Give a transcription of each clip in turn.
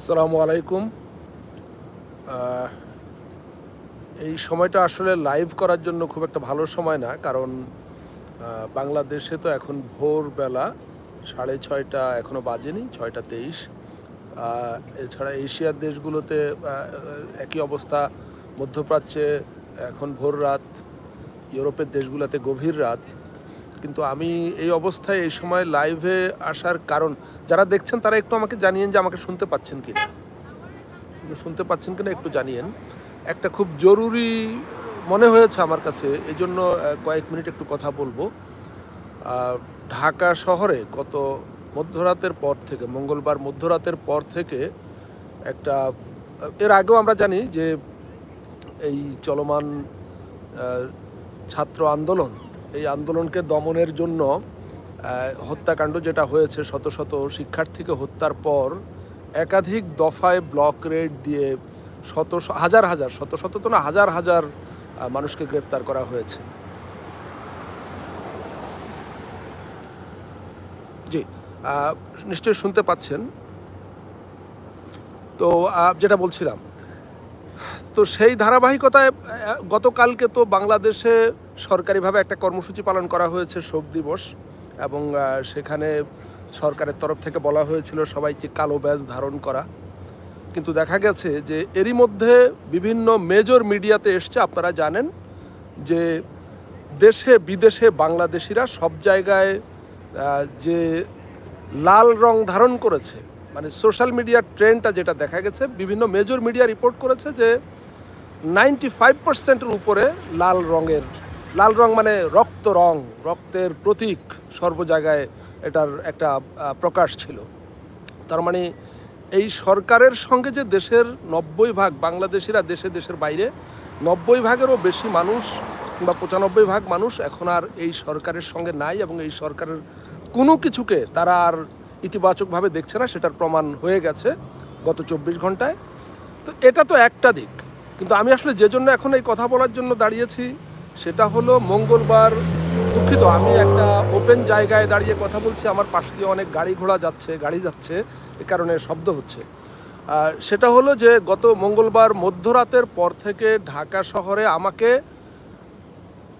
আসসালামু আলাইকুম। এই সময়টা আসলে লাইভ করার জন্য খুব একটা ভালো সময় না, কারণ বাংলাদেশে তো এখন ভোরবেলা সাড়ে ছয়টা এখনও বাজেনি, ছয়টা তেইশ। এছাড়া এশিয়ার দেশগুলোতে একই অবস্থা, মধ্যপ্রাচ্যে এখন ভোর রাত, ইউরোপের দেশগুলোতে গভীর রাত। কিন্তু আমি এই অবস্থায় এই সময় লাইভে আসার কারণ, যারা দেখছেন তারা একটু আমাকে জানিয়েন যে আমাকে শুনতে পাচ্ছেন কিনা। শুনতে পাচ্ছেন কিনা একটু জানিয়েন। একটা খুব জরুরি মনে হয়েছে আমার কাছে এই জন্য কয়েক মিনিট একটু কথা বলব। ঢাকা শহরে গত মধ্যরাতের পর থেকে, মঙ্গলবার মধ্যরাতের পর থেকে একটা এর আগেও আমরা জানি যে এই চলমান ছাত্র আন্দোলন এই আন্দোলনকে দমনের জন্য হত্যাকাণ্ড যেটা হয়েছে শত শত শিক্ষার্থীকে হত্যার পর একাধিক দফায় ব্লক রেড দিয়ে শত হাজার হাজার শত শত তো না হাজার হাজার মানুষকে গ্রেপ্তার করা হয়েছে। জি আহ, নিশ্চয়ই শুনতে পাচ্ছেন। তো যেটা বলছিলাম তো সেই ধারাবাহিকতায় গতকালকে তো বাংলাদেশে সরকারিভাবে একটা কর্মসূচি পালন করা হয়েছে শোক দিবস এবং সেখানে সরকারের তরফ থেকে বলা হয়েছিল সবাইকে কালো ব্যাজ ধারণ করা। কিন্তু দেখা গেছে যে এরই মধ্যে বিভিন্ন মেজর মিডিয়াতে এসছে, আপনারা জানেন যে দেশে বিদেশে বাংলাদেশিরা সব জায়গায় যে লাল রং ধারণ করেছে মানে সোশ্যাল মিডিয়ার ট্রেন্ডটা যেটা দেখা গেছে, বিভিন্ন মেজর মিডিয়া রিপোর্ট করেছে যে নাইনটি ফাইভ পার্সেন্টের উপরে লাল রঙের লাল রং মানে রক্ত রং, রক্তের প্রতীক সর্ব জায়গায় এটার একটা প্রকাশ ছিল। তার মানে এই সরকারের সঙ্গে যে দেশের নব্বই ভাগ বাংলাদেশিরা দেশে দেশের বাইরে, নব্বই ভাগেরও বেশি মানুষ বা পঁচানব্বই ভাগ মানুষ এখন আর এই সরকারের সঙ্গে নাই এবং এই সরকারের কোনো কিছুকে তারা আর ইতিবাচকভাবে দেখছে না, সেটার প্রমাণ হয়ে গেছে গত চব্বিশ ঘন্টায়। তো এটা তো একটা দিক। কিন্তু আমি আসলে যে জন্য এখন এই কথা বলার জন্য দাঁড়িয়েছি সেটা হলো মঙ্গলবার দুঃখিত, আমি একটা ওপেন জায়গায় দাঁড়িয়ে কথা বলছি, আমার পাশ দিয়ে অনেক গাড়ি ঘোড়া যাচ্ছে, গাড়ি যাচ্ছে, এ কারণে শব্দ হচ্ছে। আর সেটা হলো যে গত মঙ্গলবার মধ্যরাতের পর থেকে ঢাকা শহরে আমাকে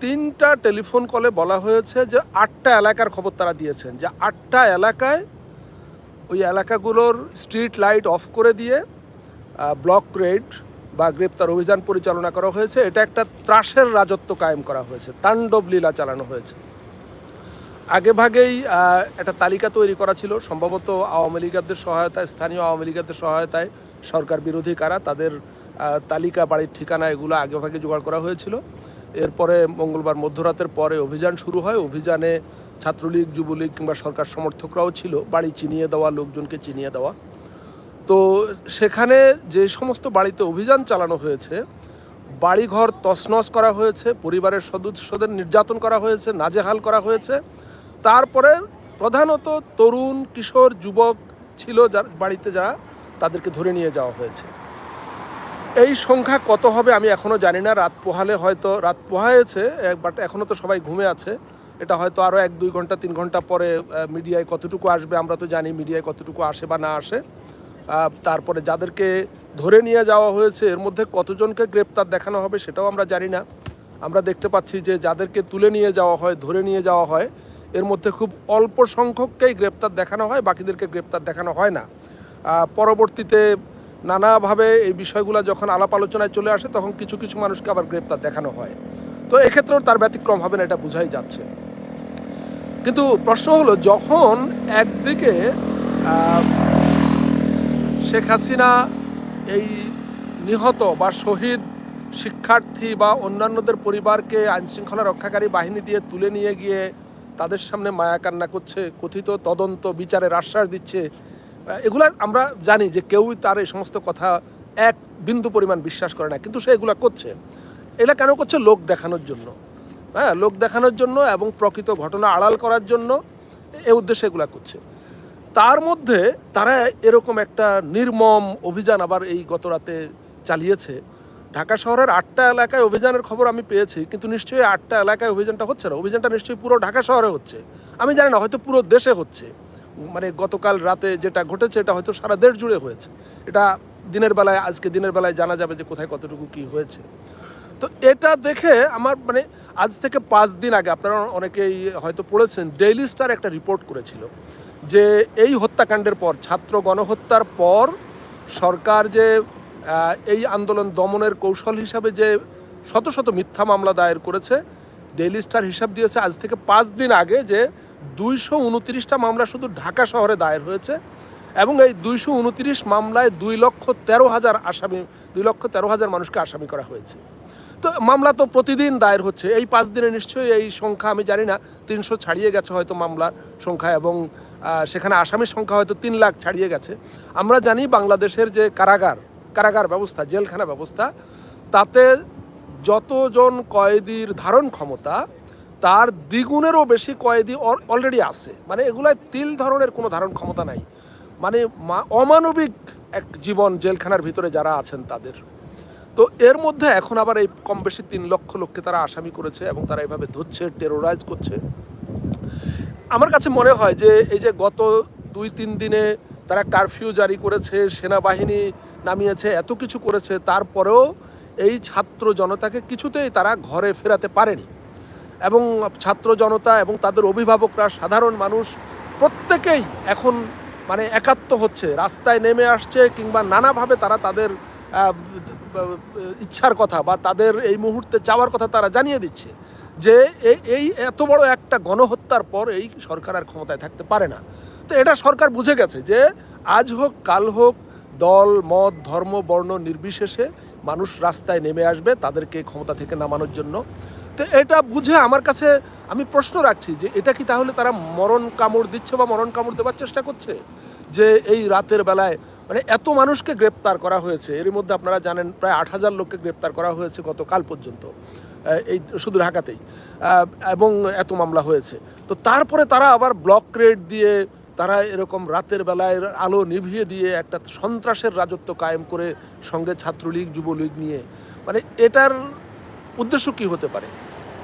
তিনটা টেলিফোন কলে বলা হয়েছে যে আটটা এলাকার খবর তারা দিয়েছেন। যে আটটা এলাকায় ওই এলাকাগুলোর স্ট্রিট লাইট অফ করে দিয়ে ব্লক রেড বা গ্রেপ্তার অভিযান পরিচালনা করা হয়েছে, এটা একটা ত্রাসের রাজত্ব কায়েম করা হয়েছে, তাণ্ডব লীলা চালানো হয়েছে। আগে ভাগেই একটা তালিকা তৈরি করা ছিল, সম্ভবত আওয়ামী লীগারদের সহায়তায়, স্থানীয় আওয়ামী লীগারদের সহায়তায় সরকার বিরোধী কারা, তাদের তালিকা বাড়ির ঠিকানা এগুলো আগে ভাগে জোগাড় করা হয়েছিল। এরপরে মঙ্গলবার মধ্যরাতের পরে অভিযান শুরু হয়, অভিযানে ছাত্রলীগ, যুবলীগ কিংবা সরকার সমর্থকরাও ছিল, বাড়ি চিনিয়ে দেওয়া, লোকজনকে চিনিয়ে দেওয়া। তো সেখানে যে সমস্ত বাড়িতে অভিযান চালানো হয়েছে, বাড়িঘর তছনছ করা হয়েছে, পরিবারের সদস্যদের নির্যাতন করা হয়েছে, নাজেহাল করা হয়েছে। তারপরে প্রধানত তরুণ, কিশোর, যুবক ছিল যার বাড়িতে যারা তাদেরকে ধরে নিয়ে যাওয়া হয়েছে। এই সংখ্যা কত হবে আমি এখনও জানি না, রাত পোহালে হয়তো, রাত পোহায়েছে বাট এখনও তো সবাই ঘুমে আছে। এটা হয়তো আরও এক, দুই ঘণ্টা, তিন ঘণ্টা পরে মিডিয়ায় কতটুকু আসবে আমরা তো জানি, মিডিয়ায় কতটুকু আসে বা না আসে। তারপরে যাদেরকে ধরে নিয়ে যাওয়া হয়েছে, এর মধ্যে কতজনকে গ্রেপ্তার দেখানো হবে সেটাও আমরা জানি না। আমরা দেখতে পাচ্ছি যে যাদেরকে তুলে নিয়ে যাওয়া হয়, ধরে নিয়ে যাওয়া হয়, এর মধ্যে খুব অল্প সংখ্যককেই গ্রেপ্তার দেখানো হয়, বাকিদেরকে গ্রেপ্তার দেখানো হয় না। পরবর্তীতে নানাভাবে এই বিষয়গুলো যখন আলাপ আলোচনায় চলে আসে, তখন কিছু কিছু মানুষকে আবার গ্রেপ্তার দেখানো হয়। তো এক্ষেত্রেও তার ব্যতিক্রম হবে না, এটা বোঝাই যাচ্ছে। কিন্তু প্রশ্ন হলো, যখন একদিকে শেখ হাসিনা এই নিহত বা শহীদ শিক্ষার্থী বা অন্যান্যদের পরিবারকে আইনশৃঙ্খলা রক্ষাকারী বাহিনী দিয়ে তুলে নিয়ে গিয়ে তাদের সামনে মায়া কান্না করছে, কথিত তদন্ত, বিচারের আশ্বাস দিচ্ছে। এগুলা আমরা জানি যে কেউই তার এই সমস্ত কথা এক বিন্দু পরিমাণ বিশ্বাস করে না, কিন্তু সে এগুলো করছে। এগুলা কেন করছে? লোক দেখানোর জন্য। হ্যাঁ লোক দেখানোর জন্য এবং প্রকৃত ঘটনা আড়াল করার জন্য এ উদ্দেশ্যে এগুলা করছে। তার মধ্যে তারা এরকম একটা নির্মম অভিযান আবার এই গত রাতে চালিয়েছে। ঢাকা শহরের আটটা এলাকায় অভিযানের খবর আমি পেয়েছি, কিন্তু নিশ্চয়ই আটটা এলাকায় অভিযানটা হচ্ছে না। অভিযানটা নিশ্চয়ই পুরো ঢাকা শহরে হচ্ছে। আমি জানি না, হয়তো পুরো দেশে হচ্ছে। মানে গতকাল রাতে যেটা ঘটেছে, এটা হয়তো সারা দেশ জুড়ে হয়েছে। এটা দিনের বেলায়, আজকে দিনের বেলায় জানা যাবে যে কোথায় কতটুকু কি হয়েছে। তো এটা দেখে আমার মানে আজ থেকে পাঁচ দিন আগে আপনারা অনেকেই হয়তো পড়েছেন, ডেইলি স্টার একটা রিপোর্ট করেছিল। যে এই হত্যাকাণ্ডের পর, ছাত্র গণহত্যার পর সরকার যে এই আন্দোলন দমনের কৌশল হিসাবে যে শত শত মিথ্যা মামলা দায়ের করেছে ডেইলি স্টার হিসাব দিয়েছে আজ থেকে পাঁচ দিন আগে যে দুইশো উনত্রিশটা মামলা শুধু ঢাকা শহরে দায়ের হয়েছে এবং এই দুইশো উনত্রিশ মামলায় দুই লক্ষ তেরো হাজার আসামি, দুই লক্ষ তেরো হাজার মানুষকে আসামি করা হয়েছে। তো মামলা তো প্রতিদিন দায়ের হচ্ছে। এই পাঁচ দিনে নিশ্চয়ই এই সংখ্যা, আমি জানি না, তিনশো ছাড়িয়ে গেছে হয়তো মামলার সংখ্যা এবং সেখানে আসামির সংখ্যা হয়তো তিন লাখ ছাড়িয়ে গেছে। আমরা জানি বাংলাদেশের যে কারাগার কারাগার ব্যবস্থা, জেলখানা ব্যবস্থা, তাতে যতজন কয়েদির ধারণ ক্ষমতা, তার দ্বিগুণেরও বেশি কয়েদি অলরেডি আছে। মানে এগুলায় তিল ধরনের কোনো ধারণ ক্ষমতা নাই। মানে অমানবিক এক জীবন জেলখানার ভিতরে যারা আছেন তাদের। তো এর মধ্যে এখন আবার এই কম বেশি তিন লক্ষ লোককে তারা আসামি করেছে এবং তারা এভাবে ধরছে টেরোরাইজ করছে। আমার কাছে মনে হয় যে এই যে গত দুই, তিন দিনে তারা কারফিউ জারি করেছে, সেনাবাহিনী নামিয়েছে, এত কিছু করেছে, তারপরেও এই ছাত্র জনতাকে কিছুতেই তারা ঘরে ফেরাতে পারেনি। এবং ছাত্র জনতা এবং তাদের অভিভাবকরা, সাধারণ মানুষ প্রত্যেকেই এখন মানে একাত্ম হচ্ছে। রাস্তায় নেমে আসছে কিংবা নানাভাবে তারা তাদের ইচ্ছার কথা বা তাদের এই মুহূর্তে চাওয়ার কথা তারা জানিয়ে দিচ্ছে যে এই- এত বড় একটা গণহত্যার পর এই সরকার আর ক্ষমতায় থাকতে পারে না। তো এটা সরকার বুঝে গেছে যে আজ হোক, কাল হোক, দল, মত, ধর্ম, বর্ণ নির্বিশেষে মানুষ রাস্তায় নেমে আসবে তাদেরকে ক্ষমতা থেকে নামানোর জন্য। তো এটা বুঝে আমার কাছে আমি প্রশ্ন রাখছি যে এটা কি তাহলে তারা মরণ কামড় দিচ্ছে বা মরণ কামড় দেওয়ার চেষ্টা করছে? যে এই রাতের বেলায় মানে এত মানুষকে গ্রেপ্তার করা হয়েছে এর মধ্যে আপনারা জানেন প্রায় আট হাজার লোককে গ্রেপ্তার করা হয়েছে গতকাল পর্যন্ত এই শুধু ঢাকাতেই এবং এত মামলা হয়েছে। তো তারপরে তারা আবার ব্লক রেড দিয়ে তারা এরকম রাতের বেলায় আলো নিভিয়ে দিয়ে একটা সন্ত্রাসের রাজত্ব কায়েম করে সঙ্গে ছাত্রলীগ, যুবলীগ নিয়ে মানে এটার উদ্দেশ্য কি হতে পারে?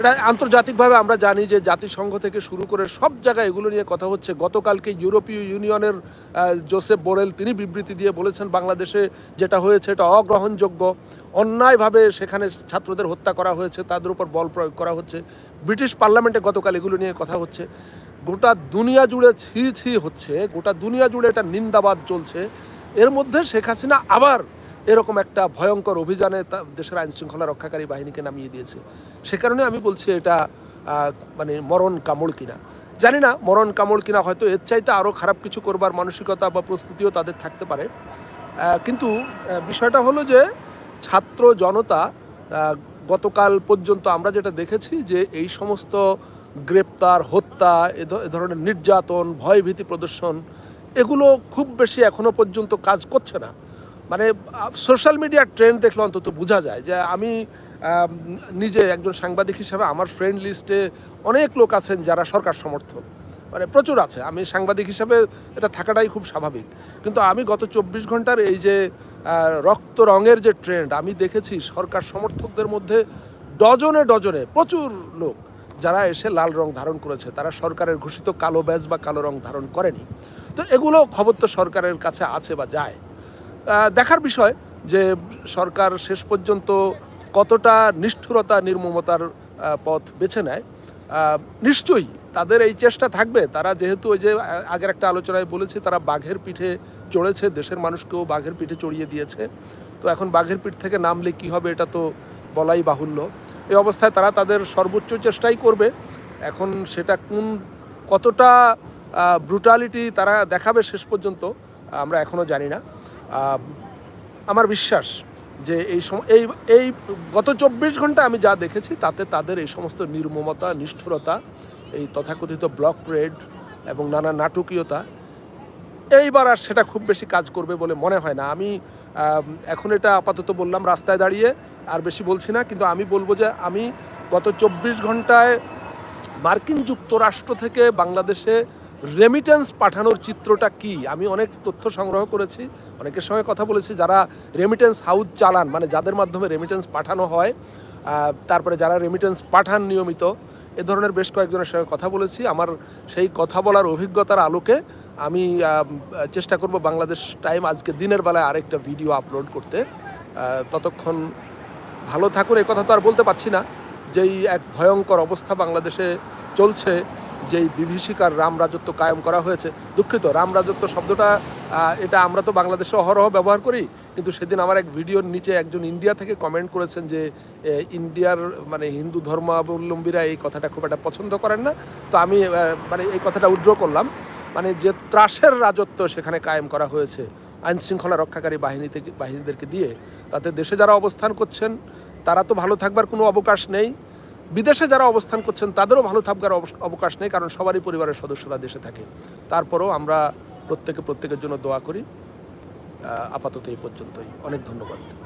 এটা আন্তর্জাতিকভাবে আমরা জানি যে জাতিসংঘ থেকে শুরু করে সব জায়গায় এগুলো নিয়ে কথা হচ্ছে। গতকালকে ইউরোপীয় ইউনিয়নের জোসেফ বোরেল তিনি বিবৃতি দিয়ে বলেছেন, বাংলাদেশে যেটা হয়েছে এটা অগ্রহণযোগ্য। অন্যায়ভাবে সেখানে ছাত্রদের হত্যা করা হয়েছে, তাদের উপর বল প্রয়োগ করা হচ্ছে। ব্রিটিশ পার্লামেন্টে গতকাল এগুলো নিয়ে কথা হচ্ছে। গোটা দুনিয়া জুড়ে ছি ছি হচ্ছে, গোটা দুনিয়া জুড়ে এটা নিন্দাবাদ চলছে। এর মধ্যে শেখ হাসিনা আবার এরকম একটা ভয়ঙ্কর অভিযানে দেশের আইন শৃঙ্খলা রক্ষাকারী বাহিনীকে নামিয়ে দিয়েছে। সে কারণে আমি বলছি এটা মানে মরণ কামড় কিনা। জানি না, মরণ কামড় কিনা হয়তো এর চাইতে আরও খারাপ কিছু করবার মানসিকতা বা প্রস্তুতিও তাদের থাকতে পারে। কিন্তু বিষয়টা হলো যে ছাত্র জনতা গতকাল পর্যন্ত আমরা যেটা দেখেছি যে এই সমস্ত গ্রেপ্তার, হত্যা এ ধরনের নির্যাতন, ভয়ভীতি প্রদর্শন, এগুলো খুব বেশি এখনও পর্যন্ত কাজ করছে না। মানে সোশ্যাল মিডিয়ার ট্রেন্ড দেখলে অন্তত বোঝা যায় যে আমি নিজে একজন সাংবাদিক হিসাবে আমার ফ্রেন্ড লিস্টে অনেক লোক আছেন যারা সরকার সমর্থক। মানে প্রচুর আছে। আমি সাংবাদিক হিসাবে এটা থাকাটাই খুব স্বাভাবিক। কিন্তু আমি গত চব্বিশ ঘণ্টার এই যে রক্ত রঙের যে ট্রেন্ড আমি দেখেছি সরকার সমর্থকদের মধ্যে ডজনে ডজনে প্রচুর লোক যারা এসে লাল রং ধারণ করেছে। তারা সরকারের ঘোষিত কালো ব্যাজ বা কালো রং ধারণ করেনি। তো এগুলো খবর তো সরকারের কাছে আছে বা যায়। দেখার বিষয় যে সরকার শেষ পর্যন্ত কতটা নিষ্ঠুরতা, নির্মমতার পথ বেছে নেয় নিশ্চয়ই তাদের এই চেষ্টা থাকবে। তারা যেহেতু ওই যে আগের একটা আলোচনায় বলেছি, তারা বাঘের পিঠে চড়েছে, দেশের মানুষকেও বাঘের পিঠে চড়িয়ে দিয়েছে। তো এখন বাঘের পিঠ থেকে নামলে কি হবে এটা তো বলাই বাহুল্য। এই অবস্থায় তারা তাদের সর্বোচ্চ চেষ্টাই করবে। এখন সেটা কোন, কতটা ব্রুটালিটি তারা দেখাবে শেষ পর্যন্ত, আমরা এখনও জানি না। আমার বিশ্বাস যে এই এই এই গত চব্বিশ ঘণ্টা আমি যা দেখেছি, তাতে তাদের এই সমস্ত নির্মমতা, নিষ্ঠুরতা, এই তথাকথিত ব্লক রেড এবং নানা নাটকীয়তা, এইবার আর সেটা খুব বেশি কাজ করবে বলে মনে হয় না। আমি এখন এটা আপাতত বললাম, রাস্তায় দাঁড়িয়ে আর বেশি বলছি না, কিন্তু আমি বলব যে আমি গত চব্বিশ ঘন্টায় মার্কিন যুক্তরাষ্ট্র থেকে বাংলাদেশে রেমিটেন্স পাঠানোর চিত্রটা কি? আমি অনেক তথ্য সংগ্রহ করেছি, অনেকের সঙ্গে কথা বলেছি, যারা রেমিটেন্স হাউস চালান মানে যাদের মাধ্যমে রেমিটেন্স পাঠানো হয় তারপরে যারা রেমিটেন্স পাঠান নিয়মিত, এ ধরনের বেশ কয়েকজনের সঙ্গে কথা বলেছি। আমার সেই কথা বলার অভিজ্ঞতার আলোকে আমি চেষ্টা করব বাংলাদেশ টাইম আজকে দিনের বেলায় আরেকটা ভিডিও আপলোড করতে। ততক্ষণ ভালো থাকুন, এ কথা তো আর বলতে পারছি না। যেই এক ভয়ঙ্কর অবস্থা বাংলাদেশে চলছে যেই বিভীষিকার রাম রাজত্ব কায়েম করা হয়েছে, দুঃখিত, রাম রাজত্ব শব্দটা এটা আমরা তো বাংলাদেশে অহরহ ব্যবহার করি, কিন্তু সেদিন আমার এক ভিডিওর নিচে একজন ইন্ডিয়া থেকে কমেন্ট করেছেন যে ইন্ডিয়ার মানে হিন্দু ধর্মাবলম্বীরা এই কথাটা খুব একটা পছন্দ করেন না। তো আমি মানে এই কথাটা উদ্র করলাম মানে যে ত্রাসের রাজত্ব সেখানে কায়েম করা হয়েছে আইন শৃঙ্খলা রক্ষাকারী বাহিনী থেকে, বাহিনীদেরকে দিয়ে, তাতে দেশে যারা অবস্থান করছেন, তারা তো ভালো থাকবার কোনো অবকাশ নেই। বিদেশে যারা অবস্থান করছেন, তাদেরও ভালো থাকার অবকাশ নেই, কারণ সবারই পরিবারের সদস্যরা দেশে থাকে। তারপরেও আমরা প্রত্যেকে প্রত্যেকের জন্য দোয়া করি। আপাতত এই পর্যন্তই। অনেক ধন্যবাদ।